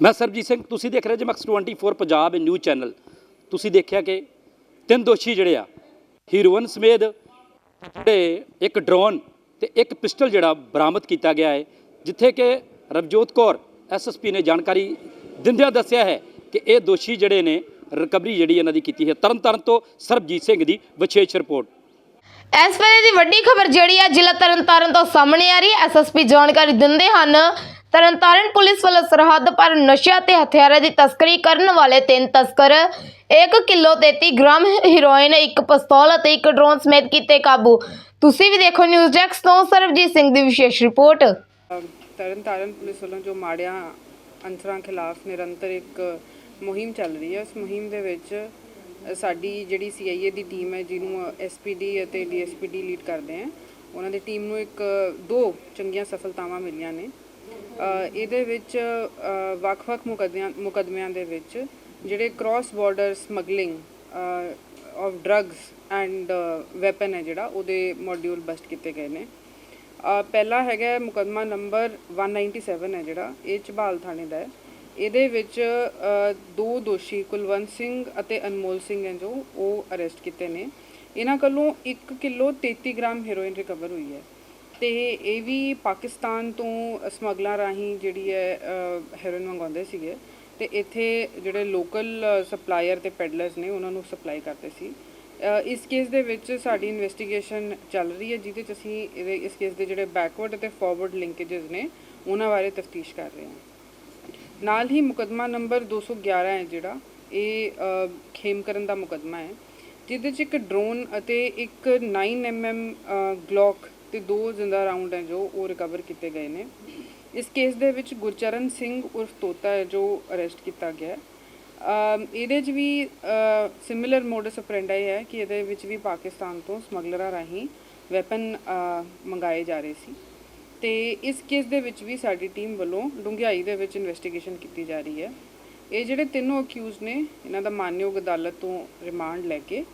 ਮੈਂ ਸਰਬਜੀਤ ਸਿੰਘ, ਤੁਸੀਂ ਦੇਖ ਰਹੇ ਜੇ ਮੈਕਸ 24 ਪੰਜਾਬ ਨਿਊਜ਼ ਚੈਨਲ ਤੁਸੀਂ ਦੇਖਿਆ ਕਿ ਤਿੰਨ ਦੋਸ਼ੀ ਜਿਹੜੇ ਆ, ਹੀਰੋਇਨ ਸਮੇਤ ਜਿਹੜੇ ਇੱਕ ਡਰੋਨ ਤੇ ਇੱਕ ਪਿਸਟਲ ਜਿਹੜਾ ਬਰਾਮਦ ਕੀਤਾ ਗਿਆ ਹੈ, ਜਿੱਥੇ ਕਿ ਰਵਜੋਤ ਕੌਰ ਐਸਐਸਪੀ ਨੇ ਜਾਣਕਾਰੀ ਦਿੰਦਿਆਂ ਦੱਸਿਆ ਹੈ ਕਿ ਇਹ ਦੋਸ਼ੀ ਜਿਹੜੇ ਨੇ ਰਿਕਵਰੀ ਜਿਹੜੀ ਇਹਨਾਂ ਦੀ ਕੀਤੀ ਹੈ। ਤਰਨਤਾਰਨ ਤੋਂ ਸਰਬਜੀਤ ਸਿੰਘ ਦੀ ਵਿਸ਼ੇਸ਼ ਰਿਪੋਰਟ। ਇਸ ਵੇਲੇ ਦੀ ਵੱਡੀ ਖਬਰ ਜਿਹੜੀ ਆ, ਜ਼ਿਲ੍ਹਾ ਤਰਨਤਾਰਨ ਤੋਂ ਸਾਹਮਣੇ ਆ ਰਹੀ ਹੈ। ਐਸਐਸਪੀ ਜਾਣਕਾਰੀ ਦਿੰਦੇ ਹਨ ਤਰਨਤਾਰਨ ਪੁਲਿਸ ਵੱਲੋਂ ਸਰਹੱਦ ਪਰ ਨਸ਼ਿਆਂ ਤੇ ਹਥਿਆਰਾਂ ਦੀ ਤਸਕਰੀ ਕਰਨ ਵਾਲੇ ਤਿੰਨ ਤਸਕਰ 1 ਕਿਲੋ 33 ਗ੍ਰਾਮ ਹੀਰੋਇਨ, ਇੱਕ ਪਿਸਤੌਲ ਅਤੇ ਇੱਕ ਡਰੋਨ ਸਮੇਤ ਕੀਤੇ ਕਾਬੂ। ਤੁਸੀਂ ਵੀ ਦੇਖੋ ਨਿਊਜ਼ ਡੈਕਸ ਤੋਂ ਸਰਬਜੀਤ ਸਿੰਘ ਦੀ ਵਿਸ਼ੇਸ਼ ਰਿਪੋਰਟ। ਤਰਨ ਪੁਲਿਸ ਵੱਲੋਂ ਜੋ ਮਾੜਿਆਂ ਅੰਸਰਾਂ ਖਿਲਾਫ ਨਿਰੰਤਰ ਇੱਕ ਮੁਹਿੰਮ ਚੱਲ ਰਹੀ ਹੈ। ਉਸ ਮੁਹਿੰਮ ਦੇ ਵਿੱਚ ਸਾਡੀ ਜਿਹੜੀ ਸੀਆਈਏ ਦੀ ਟੀਮ ਹੈ, ਜਿਹਨੂੰ ਐਸਪੀਡੀ ਅਤੇ ਡੀਐਸਪੀਡੀ ਲੀਡ ਕਰਦੇ ਆ ਉਹਨਾਂ ਦੀ ਟੀਮ ਨੂੰ ਇੱਕ ਦੋ ਚੰਗੀਆਂ ਸਫਲਤਾਵਾਂ ਮਿਲੀਆਂ ਨੇ। ਇਹਦੇ ਵਿੱਚ ਵੱਖ-ਵੱਖ ਮੁਕੱਦਮਿਆਂ ਮੁਕੱਦਮਿਆਂ ਦੇ ਵਿੱਚ ਜਿਹੜੇ cross border smuggling of drugs and weapon ਹੈ ਜਿਹੜਾ, ਉਹਦੇ ਮੋਡਿਊਲ ਬਸਟ ਕੀਤੇ ਗਏ ਨੇ। ਪਹਿਲਾ ਹੈਗਾ ਹੈ ਮੁਕੱਦਮਾ ਨੰਬਰ 197 ਹੈ ਜਿਹੜਾ, ਇਹ ਝਬਾਲ ਥਾਣੇ ਦਾ ਹੈ। ਇਹਦੇ ਵਿੱਚ ਦੋ ਦੋਸ਼ੀ ਕੁਲਵੰਤ ਸਿੰਘ ਅਤੇ ਅਨਮੋਲ ਸਿੰਘ ਹੈ ਜੋ, ਉਹ ਅਰੈਸਟ ਕੀਤੇ ਨੇ। ਇਹਨਾਂ ਕੋਲੋਂ 1 ਕਿਲੋ 33 ਗ੍ਰਾਮ ਹੈਰੋਇਨ ਰਿਕਵਰ ਹੋਈ ਹੈ। ਤੇ ਇਹ ਵੀ ਪਾਕਿਸਤਾਨ ਤੋਂ ਸਮਗਲਰ ਰਾਹੀਂ ਜਿਹੜੀ ਹੈ ਹੈਰੋਇਨ ਮੰਗਵਾਉਂਦੇ ਸੀਗੇ। ਤੇ ਇੱਥੇ ਜਿਹੜੇ ਲੋਕਲ ਸਪਲਾਇਰ ਤੇ ਪੈਡਲਰਸ ਨੇ, ਉਹਨਾਂ ਨੂੰ ਸਪਲਾਈ ਕਰਦੇ ਸੀ। ਇਸ ਕੇਸ ਦੇ ਵਿੱਚ ਸਾਡੀ ਇਨਵੈਸਟੀਗੇਸ਼ਨ ਚੱਲ ਰਹੀ ਹੈ, ਜਿਹਦੇ ਚ ਅਸੀਂ ਇਹਦੇ, ਇਸ ਕੇਸ ਦੇ ਜਿਹੜੇ ਬੈਕਵਰਡ ਅਤੇ ਫਾਰਵਰਡ ਲਿੰਕੇजेस ਨੇ, ਉਹਨਾਂ ਬਾਰੇ ਤਫਤੀਸ਼ ਕਰ ਰਹੇ ਹਾਂ। ਨਾਲ ਹੀ ਮੁਕਦਮਾ ਨੰਬਰ 211 ਹੈ ਜਿਹੜਾ, ਇਹ ਖੇਮਕਰਨ ਦਾ ਮੁਕਦਮਾ ਹੈ, ਜਿਹਦੇ 'ਚ ਇੱਕ ਡਰੋਨ ਅਤੇ ਇੱਕ 9mm ਗਲੌਕ ਤੇ ਦੋ ਜ਼ਿੰਦਾ ਰਾਉਂਡ ਹੈ ਜੋ ਉਹ ਰਿਕਵਰ ਕੀਤੇ ਗਏ ਨੇ। ਇਸ ਕੇਸ ਦੇ ਵਿੱਚ ਗੁਰਚਰਨ ਸਿੰਘ ਉਰਫ ਤੋਤਾ ਹੈ ਜੋ ਅਰੈਸਟ ਕੀਤਾ ਗਿਆ ਇਹਦੇ 'ਚ ਵੀ ਸਿਮਿਲਰ ਮੋਡਸ ਆਪਰੈਂਡਾਈ ਹੈ ਕਿ ਇਹਦੇ ਵਿੱਚ ਵੀ ਪਾਕਿਸਤਾਨ ਤੋਂ ਸਮਗਲਰਾਂ ਰਾਹੀਂ ਵੈਪਨ ਮੰਗਾਏ ਜਾ ਰਹੇ ਸੀ। ਤੇ ਇਸ ਕੇਸ ਦੇ ਵਿੱਚ ਵੀ ਸਾਡੀ ਟੀਮ ਵੱਲੋਂ ਡੂੰਘਾਈ ਦੇ ਵਿੱਚ ਇਨਵੈਸਟੀਗੇਸ਼ਨ ਕੀਤੀ ਜਾ ਰਹੀ ਹੈ। ਇਹ ਜਿਹੜੇ ਤਿੰਨੋਂ ਅਕਿਊਜ਼ ਨੇ, ਇਹਨਾਂ ਦਾ ਮਾਨਯੋਗ ਅਦਾਲਤ ਤੋਂ ਰਿਮਾਂਡ ਲੈ ਕੇ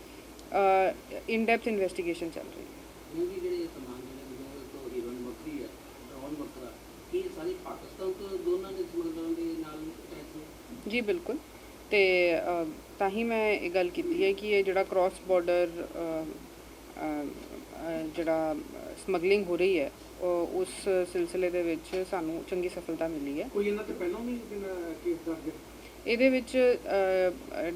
ਇਨ ਡੈਪਥ ਇਨਵੈਸਟੀਗੇਸ਼ਨ ਚੱਲ ਰਹੀ ਹੈ। ਕਿਉਂਕਿ ਜਿਹੜੇ ਸਮਾਨ ਜਿਹੜੇ ਨੇ ਤੋਂ ਹੀਰੋਇਨ ਵੱਖਰੀ ਹੈ ਡਰੋਨ ਵੱਖਰਾ ਇਹ ਸਾਰੇ ਪਾਕਿਸਤਾਨ ਤੋਂ ਦੋਨਾਂ ਦੇ ਸਮਗਲਰਾਂ ਦੇ ਨਾਲ ਅਟੈਚ ਨੇ ਜੀ ਬਿਲਕੁਲ। ਤੇ ਤਾਂ ਹੀ ਮੈਂ ਇਹ ਗੱਲ ਕੀਤੀ ਹੈ ਕਿ ਇਹ ਜਿਹੜਾ ਕ੍ਰਾਸ ਬਾਰਡਰ ਜਿਹੜਾ ਸਮਗਲਿੰਗ ਹੋ ਰਹੀ ਹੈ ਉਸ ਸਿਲਸਿਲੇ ਦੇ ਵਿੱਚ ਸਾਨੂੰ ਚੰਗੀ ਸਫਲਤਾ ਮਿਲੀ ਹੈ। ਕੋਈ ਇਹਨਾਂ ਤੇ ਪਹਿਲਾਂ ਵੀ ਕੇਸ ਦਰਜ ਇਹਦੇ ਵਿੱਚ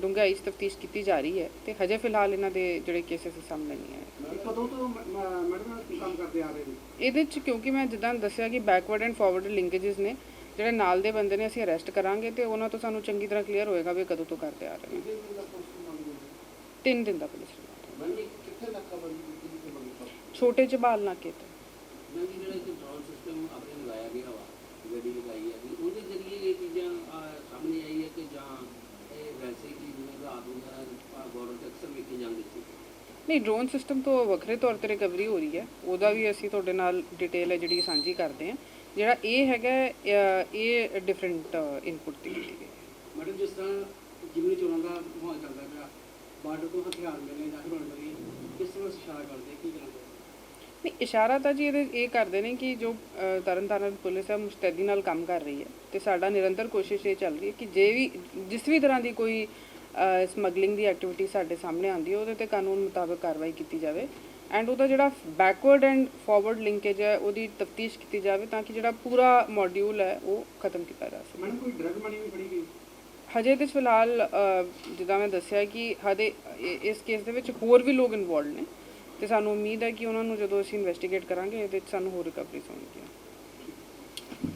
ਡੂੰਘਾਈ ਤਫਤੀਸ਼ ਕੀਤੀ ਜਾ ਰਹੀ ਹੈ ਤੇ ਹਜੇ ਫਿਲਹਾਲ ਇਹਨਾਂ ਦੇ ਜਿਹੜੇ ਕੇਸਿਸ ਸਾਹਮਣੇ ਨਹੀਂ ਆਏ। ਕਦੋਂ ਤੋਂ ਮੈਡਮ ਕੰਮ ਕਰਦੇ ਆ ਰਹੇ ਨੇ ਇਹਦੇ ਚ ਕਿਉਂਕਿ ਮੈਂ ਜਿੱਦਾਂ ਦੱਸਿਆ ਕਿ ਬੈਕਵਰਡ ਐਂਡ ਫਾਰਵਰਡ ਲਿੰਕੇजेस ਨੇ ਜਿਹੜੇ ਨਾਲ ਦੇ ਬੰਦੇ ਨੇ ਅਸੀਂ ਅਰੈਸਟ ਕਰਾਂਗੇ ਤੇ ਉਹਨਾਂ ਤੋਂ ਸਾਨੂੰ ਚੰਗੀ ਤਰ੍ਹਾਂ ਕਲੀਅਰ ਹੋਏਗਾ ਵੀ ਕਦੋਂ ਤੋਂ ਕਰਦੇ ਆ ਰਹੇ ਨੇ। ਤਿੰਨ ਦਿਨ ਦਾ ਪੁਲਿਸ ਰਿਮਾਂਡ ਮੈਂ ਕਿੱਥੇ ਛੋਟੇ ਜਬਾਲ ਨਾਕੇ ਤੇ ਮੈਂ ਵੀ ਜਿਹੜਾ ਇੱਕ ਡਰੋਨ ਸਿਸਟਮ ਆਪਣੇ ਲਗਾਇਆ ਗਿਆ ਵਾ ਗੱਡੀ ਲਗਾਈ ਹੈ ਵੀ ਉਹਦੇ ਜ਼ਰੀਏ ਇਹ ਚੀਜ਼ਾਂ ਸਾਹਮਣੇ ਆਈ ਹੈ ਕਿ ਜਾਂ ਇਹ ਵੈਸੇ ਹੀ ਜਿਵੇਂ ਰਾਤ ਵਗੈਰਾ ਬਾਰਡਰ ਤੇ ਅਕਸਰ ਵੇਖੀ ਜਾਂਦੀ ਸੀ। ਨਹੀਂ ਡਰੋਨ ਸਿਸਟਮ ਤੋਂ ਵੱਖਰੇ ਤੌਰ ਤੇ ਰਿਕਵਰੀ ਹੋ ਰਹੀ ਹੈ। ਉਹਦਾ ਵੀ ਅਸੀਂ ਤੁਹਾਡੇ ਨਾਲ ਡਿਟੇਲ ਹੈ ਜਿਹੜੀ ਸਾਂਝੀ ਕਰਦੇ ਹਾਂ। ਜਿਹੜਾ ਇਹ ਹੈਗਾ ਇਹ ਡਿਫਰੈਂਟ ਇਨਪੁਟ ਦੀ ਕੀਤੀ ਗਈ ਮੈਡਮ ਜਿਸ ਤਰ੍ਹਾਂ ਜਿਮਨੀ ਚੋਣਾਂ ਦਾ ਮਾਹੌਲ ਚੱਲਦਾ ਪਿਆ ਬਾਰਡਰ ਤੋਂ ਹਥਿਆਰ ਮਿਲੇ ਜਾਂ ਹਿਰੋਣ ਮਿਲੀ ਕਿਸ ਤਰ੍ਹਾਂ ਇਸ਼ਾਰਾ ਕਰਦੇ ਕੀ ਕਰਦੇ? ਨਹੀਂ ਇਸ਼ਾਰਾ ਤਾਂ ਜੀ ਇਹਦੇ ਇਹ ਕਰਦੇ ਨੇ ਕਿ ਜੋ ਤਰਨਤਾਰਨ ਪੁਲਿਸ ਹੈ ਮੁਸਤੈਦੀ ਨਾਲ ਕੰਮ ਕਰ ਰਹੀ ਹੈ। ਤੇ ਸਾਡਾ ਨਿਰੰਤਰ ਕੋਸ਼ਿਸ਼ ਇਹ ਚੱਲ ਰਹੀ ਹੈ ਕਿ ਜੇ ਵੀ ਜਿਸ ਵੀ ਤਰ੍ਹਾਂ ਦੀ ਕੋਈ ਸਮਗਲਿੰਗ ਦੀ ਐਕਟੀਵਿਟੀ ਸਾਡੇ ਸਾਹਮਣੇ ਆਉਂਦੀ ਹੈ ਉਹਦੇ ਤੇ ਕਾਨੂੰਨ ਮੁਤਾਬਕ ਕਾਰਵਾਈ ਕੀਤੀ ਜਾਵੇ। ਐਂਡ ਉਹਦਾ ਜਿਹੜਾ ਬੈਕਵਰਡ ਐਂਡ ਫਾਰਵਰਡ ਲਿੰਕੇਜ ਹੈ ਉਹਦੀ ਤਫਤੀਸ਼ ਕੀਤੀ ਜਾਵੇ ਤਾਂ ਕਿ ਜਿਹੜਾ ਪੂਰਾ ਮੋਡਿਊਲ ਹੈ ਉਹ ਖਤਮ ਕੀਤਾ ਜਾ ਸਕੇ। ਮੈਡਮ ਕੋਈ ਡਰਗ ਮਨੀ ਵੀ ਫੜੀ ਗਈ? ਹਜੇ ਤੇ ਫਿਲਹਾਲ ਜਿੱਦਾਂ ਮੈਂ ਦੱਸਿਆ ਕਿ ਇ- ਇਸ ਕੇਸ ਦੇ ਵਿੱਚ ਹੋਰ ਵੀ ਲੋਕ ਇਨਵੋਲਡ ਨੇ। ਤੇ ਸਾਨੂੰ ਉਮੀਦ ਹੈ ਕਿ ਉਹਨਾਂ ਨੂੰ ਜਦੋਂ ਅਸੀਂ ਇਨਵੈਸਟੀਗੇਟ ਕਰਾਂਗੇ ਇਹਦੇ ਵਿੱਚ ਸਾਨੂੰ ਹੋਰ ਰਿਕਵਰੀਜ਼ ਹੋਣਗੀਆਂ।